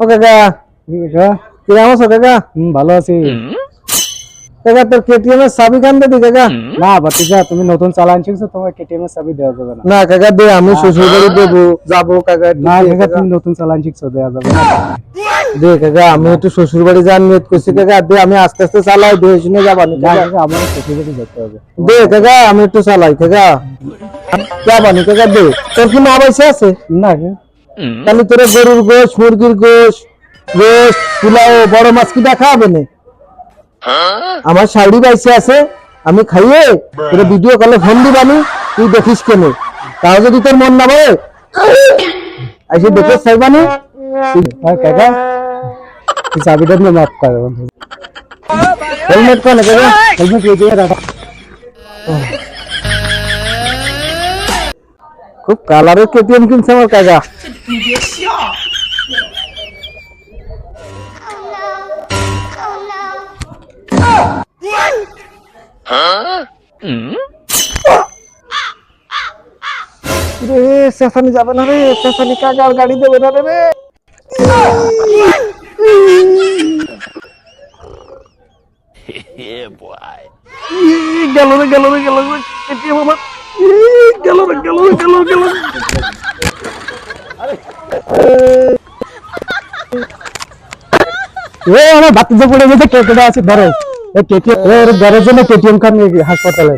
ও কাকা। কিরাম আছো কাকা? হুম ভালো আছি। কাকা তোর কেটিএম এর চাবি কান দে কাকা। না বাতিজা তুমি নতুন চালান শিখছো তোমার কেটিএম এর চাবি দেওয়া যাবে না। না কাকা দে আমি শ্বশুর বাড়ি দেবো। যাব কাকা না কাকা তুমি নতুন চালান শিখছো দেওয়া যাবে না। দে কাকা আমি একটু শ্বশুর বাড়ি যান নিয়ত করছি কাকা। দে আমি আস্তে আস্তে চালাই দে শুনে যাবানি না কাকা। আমার শ্বশুর বাড়ি যেতে হবে। দে কাকা আমি একটু চালাই কাকা। যাবানি কাকা দে। তোর কি মা পয়সা আছে? না কাকা। তাহলে তোর গরুর গোশ মুরগির গোশ গোশ পোলাও বড় মাছ কি দেখা হবে না? আমার শাড়ি বাইসে আছে আমি খাইয়ে তোর ভিডিও কলে ফোন দিবানি তুই দেখিস কেন? তাও যদি তোর মন না বলে আইসে দেখে চাইবানি আর কাকা চাবিটা নিয়ে মাফ করে বন্ধু। হেলমেট কোন কাকা হেলমেট রেখে। রাখো খুব কালারের কেটিএম কিনছে আমার কাকা। রে সেফানি যাবে না রে সেফানি কাকার গাড়ি দেবে না রে গেল রে গেল রে গেল রে। গেল রে গেল রে গেল রে, গেল ও আমার বাতিজা পড়ে গেছে, কেকেটা আছে, ধরো। কেটিএম ওর ধরার না কেটিএম খান হাসপাতালে